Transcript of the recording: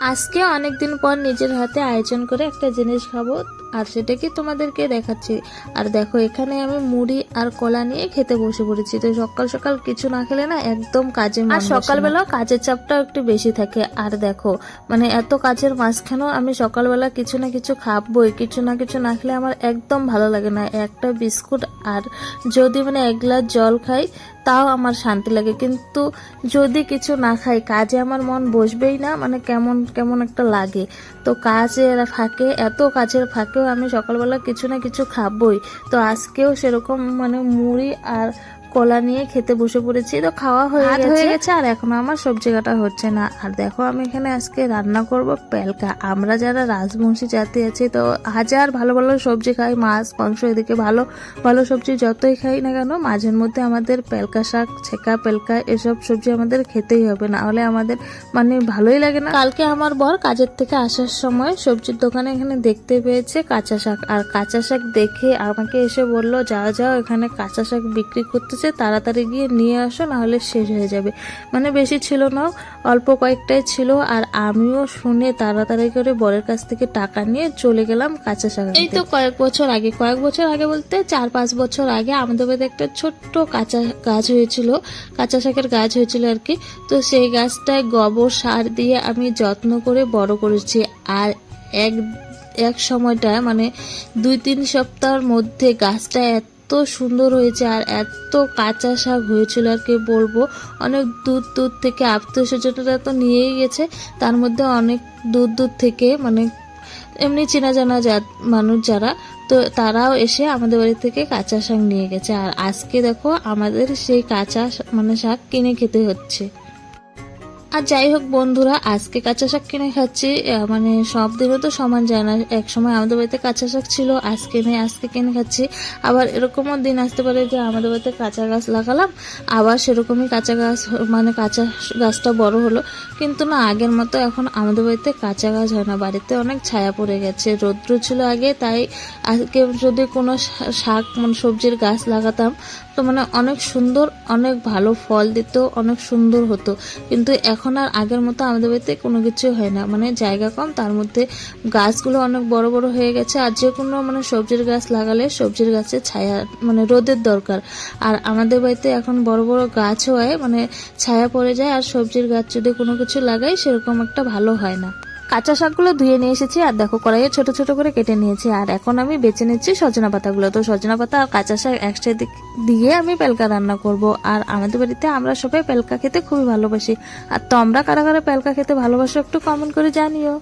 আজকে অনেক দিন পর নিজের হাতে আয়োজন করে একটা জিনিস খাব আর সেটা কি তোমাদেরকে দেখাচ্ছি। আর দেখো এখানে আমি মুড়ি আর কলা নিয়ে খেতে বসে পড়েছি। তো সকাল সকাল কিছু না খেলে না একদম কাজে আর সকালবেলা কাজের চাপটা একটু বেশি থাকে। আর দেখো মানে এত কাজের মাঝখানেও আমি সকালবেলা কিছু না কিছু খাবই। কিছু না কিছু না খেলে আমার একদম ভালো লাগে না। একটা বিস্কুট আর যদি মানে এক গ্লাস জল খাই তাও আমার শান্তি লাগে। কিন্তু যদি কিছু না খাই, কাজে আমার মন বসবেই না মানে কেমন কেমন একটা লাগে। তো কাজের ফাঁকে, এত কাজের ফাঁকেও আমি সকালবেলা কিছু না কিছু খাবই। তো আজকেও সেরকম মানে মুড়ি আর কলা নিয়ে খেতে বসে পড়েছি তো খাওয়া হয়ে গেছে হয়ে গেছে। আর এখন আমার সবজি কাটা হচ্ছে না। আর দেখো আমি এখানে আজকে রান্না করব পেলকা আমরা যারা রাজবংশী জাতি আছি তো হাজার ভালো ভালো সবজি খাই মাছ মাংস এদিকে ভালো ভালো সবজি যতই খাই না কেন মাঝের মধ্যে আমাদের পেলকা শাক ছেঁকা পেলকা এসব সবজি আমাদের খেতেই হবে। না হলে আমাদের মানে ভালোই লাগে না। কালকে আমার বর কাজের থেকে আসার সময় সবজির দোকানে এখানে দেখতে পেয়েছে কাঁচা শাক। আর কাঁচা শাক দেখে আমাকে এসে বলল যাও যাও এখানে কাঁচা শাক বিক্রি করতেছে তাড়াতাড়ি গিয়ে নিয়ে আসো, নাহলে শেষ হয়ে যাবে। মানে বেশি ছিল না, অল্প কয়েকটাই ছিল, আর আমিও শুনে তাড়াতাড়ি করে বরের কাছ থেকে টাকা নিয়ে চলে গেলাম কাঁচা শাক এই তো কয়েক বছর আগে, কয়েক বছর আগে বলতে চার পাঁচ বছর আগে আমাদের বাড়িতে একটা ছোট্ট কাঁচা গাছ হয়েছিল, কাঁচা শাকের গাছ হয়েছিল আর কি। তো সেই গাছটায় গোবর সার দিয়ে আমি যত্ন করে বড় করেছি, আর এক এক সময়টা মানে দুই, তিন সপ্তাহের মধ্যে গাছটা এত সুন্দর হয়েছে আর এত কাঁচা শাক হয়েছিল আর কি বলব। অনেক দূর দূর থেকে আত্মীয় স্বজনরা তো নিয়েই গেছে, তার মধ্যে অনেক দূর দূর থেকে মানে এমনি চেনা জানা মানুষ যারা, তো তারাও এসে আমাদের বাড়ি থেকে কাঁচা শাক নিয়ে গেছে। আর আজকে দেখো আমাদের সেই কাঁচা মানে শাক কিনে খেতে হচ্ছে। আর যাই হোক বন্ধুরা, আজকে কাঁচা শাক কিনে খাচ্ছি মানে সব দিনও তো সমান যায় না। এক সময় আমাদের বাড়িতে কাঁচা শাক ছিল, আজকে নেই, আজকে কিনে খাচ্ছি। আবার এরকমও দিন আসতে পারে যে আমাদের বাড়িতে কাঁচা গাছ লাগালাম, আবার সেরকমই কাঁচা গাছ মানে কাঁচা গাছটা বড় হলো। কিন্তু না, আগের মতো এখন আমাদের বাড়িতে কাঁচা গাছ হয় না। বাড়িতে অনেক ছায়া পড়ে গেছে, রৌদ্র ছিল আগে, তাই আজকে যদি কোনো শাক মানে সবজির গাছ লাগাতাম, তো মানে অনেক সুন্দর, অনেক ভালো ফল দিত, অনেক সুন্দর হতো। কিন্তু এখন আর আগের মতো আমাদের বাড়িতে কোনো কিছু হয় না। মানে জায়গা কম, তার মধ্যে গাছগুলো অনেক বড় বড় হয়ে গেছে আর যে কোনো মানে সবজির গাছ লাগালে সবজির গাছে ছায়া মানে রোদের দরকার। আর আমাদের বাড়িতে এখন বড় বড় গাছ হয় মানে ছায়া পড়ে যায় আর সবজির গাছ যদি কোনো কিছু লাগাই সেরকম একটা ভালো হয় না। কাঁচা শাকগুলো ধুয়ে নিয়ে এসেছি, আর দেখো কড়াইয়ে ছোট ছোট করে কেটে নিয়েছি। আর এখন আমি বেছে নিচ্ছি সজনা পাতাগুলো। তো সজনা পাতা আর কাঁচা শাক একসাথে দিয়ে আমি পেলকা রান্না করব। আর আমাদের বাড়িতে আমরা সবাই পেলকা খেতে খুবই ভালোবাসি। আর তোমরা কারা কারা পেলকা খেতে ভালোবাসো একটু কমেন্ট করে জানিও।